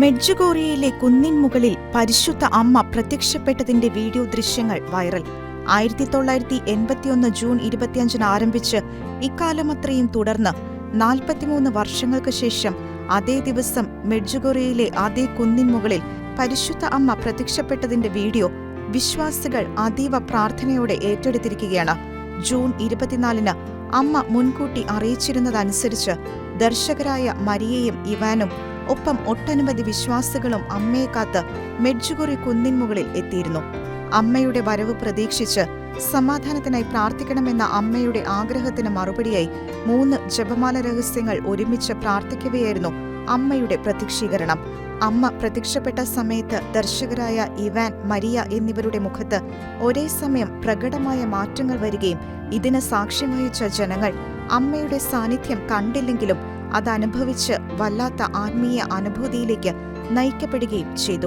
മെഡ്ജുഗോറിയയിലെ കുന്നിൻ മുകളിൽ പരിശുദ്ധ അമ്മ പ്രത്യക്ഷപ്പെട്ടതിന്റെ വീഡിയോ ദൃശ്യങ്ങൾ വൈറൽ. ആയിരത്തി തൊള്ളായിരത്തി എൺപത്തിയൊന്ന് ജൂൺ ഇരുപത്തിയഞ്ചിന് ആരംഭിച്ച് ഇക്കാലമത്രയും തുടർന്ന് നാൽപ്പത്തിമൂന്ന് വർഷങ്ങൾക്ക് ശേഷം അതേ ദിവസം മെഡ്ജുഗോറിയയിലെ അതേ കുന്നിൻ മുകളിൽ പരിശുദ്ധ അമ്മ പ്രത്യക്ഷപ്പെട്ടതിന്റെ വീഡിയോ വിശ്വാസികൾ അതീവ പ്രാർത്ഥനയോടെ ഏറ്റെടുത്തിരിക്കുകയാണ്. ജൂൺ ഇരുപത്തിനാലിന് അമ്മ മുൻകൂട്ടി അറിയിച്ചിരുന്നതനുസരിച്ച് ദർശകരായ മരിയയും ഇവാനും ഒപ്പം ഒട്ടനവധി വിശ്വാസികളും അമ്മയെ കാത്ത് മെഡ്ജുകുറി കുന്നിൻ മുകളിൽ എത്തിയിരുന്നു. അമ്മയുടെ വരവ് പ്രതീക്ഷിച്ച് സമാധാനത്തിനായി പ്രാർത്ഥിക്കണമെന്ന അമ്മയുടെ ആഗ്രഹത്തിന് മറുപടിയായി മൂന്ന് ജപമാല രഹസ്യങ്ങൾ ഒരുമിച്ച് പ്രാർത്ഥിക്കുകയായിരുന്നു അമ്മയുടെ പ്രത്യക്ഷീകരണം അമ്മ പ്രത്യക്ഷപ്പെട്ട സമയത്ത് ദർശകരായ ഇവാൻ മരിയ എന്നിവരുടെ മുഖത്ത് ഒരേ സമയം പ്രകടമായ മാറ്റങ്ങൾ വരികയും ഇതിന് സാക്ഷ്യം വഹിച്ച ജനങ്ങൾ അമ്മയുടെ സാന്നിധ്യം കണ്ടില്ലെങ്കിലും അതനുഭവിച്ച് വല്ലാത്ത ആത്മീയ അനുഭൂതിയിലേക്ക് നയിക്കപ്പെടുകയും ചെയ്തു.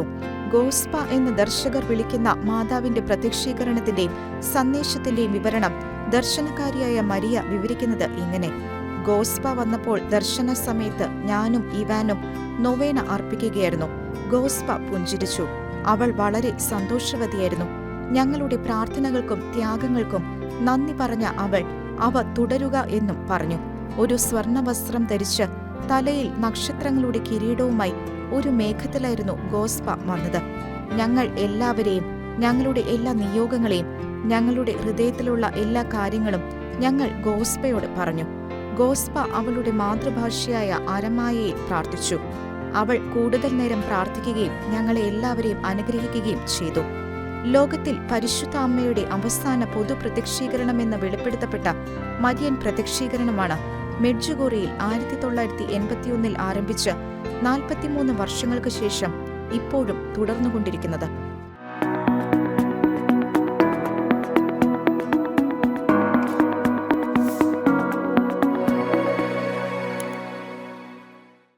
ഗോസ്പ എന്ന് ദർശകർ വിളിക്കുന്ന മാതാവിന്റെ പ്രത്യക്ഷീകരണത്തിന്റെയും സന്ദേശത്തിന്റെയും വിവരണം ദർശനക്കാരിയായ മരിയ വിവരിക്കുന്നത് ഇങ്ങനെ. ഗോസ്പ വന്നപ്പോൾ ദർശന സമയത്ത് ഞാനും ഇവാനും നൊവേന അർപ്പിക്കുകയായിരുന്നു. ഗോസ്പ പുഞ്ചിരിച്ചു. അവൾ വളരെ സന്തോഷവതിയായിരുന്നു. ഞങ്ങളുടെ പ്രാർത്ഥനകൾക്കും ത്യാഗങ്ങൾക്കും നന്ദി പറഞ്ഞ അവൾ അവ തുടരുക എന്നും പറഞ്ഞു. ഒരു സ്വർണവസ്ത്രം ധരിച്ച് തലയിൽ നക്ഷത്രങ്ങളുടെ കിരീടവുമായി ഒരു മേഘത്തിലായിരുന്നു ഗോസ്പ വന്നത്. ഞങ്ങൾ എല്ലാവരെയും ഞങ്ങളുടെ എല്ലാ നിയോഗങ്ങളെയും ഞങ്ങളുടെ ഹൃദയത്തിലുള്ള എല്ലാ കാര്യങ്ങളും ഞങ്ങൾ ഗോസ്പയോട് പറഞ്ഞു. ഗോസ്പ അവളുടെ മാതൃഭാഷയായ അരമായയിൽ പ്രാർത്ഥിച്ചു. അവൾ കൂടുതൽ നേരം പ്രാർത്ഥിക്കുകയും ഞങ്ങളെ എല്ലാവരെയും അനുഗ്രഹിക്കുകയും ചെയ്തു. ലോകത്തിൽ പരിശുദ്ധ അമ്മയുടെ അവസാന പൊതു പ്രത്യക്ഷീകരണമെന്ന് വെളിപ്പെടുത്തപ്പെട്ട മരിയൻ പ്രത്യക്ഷീകരണമാണ് മെഡ്ജുഗോറിയിൽ ആയിരത്തി തൊള്ളായിരത്തി എൺപത്തിയൊന്നിൽ ആരംഭിച്ച് നാൽപ്പത്തിമൂന്ന് വർഷങ്ങൾക്ക് ശേഷം ഇപ്പോഴും തുടർന്നുകൊണ്ടിരിക്കുന്നത്.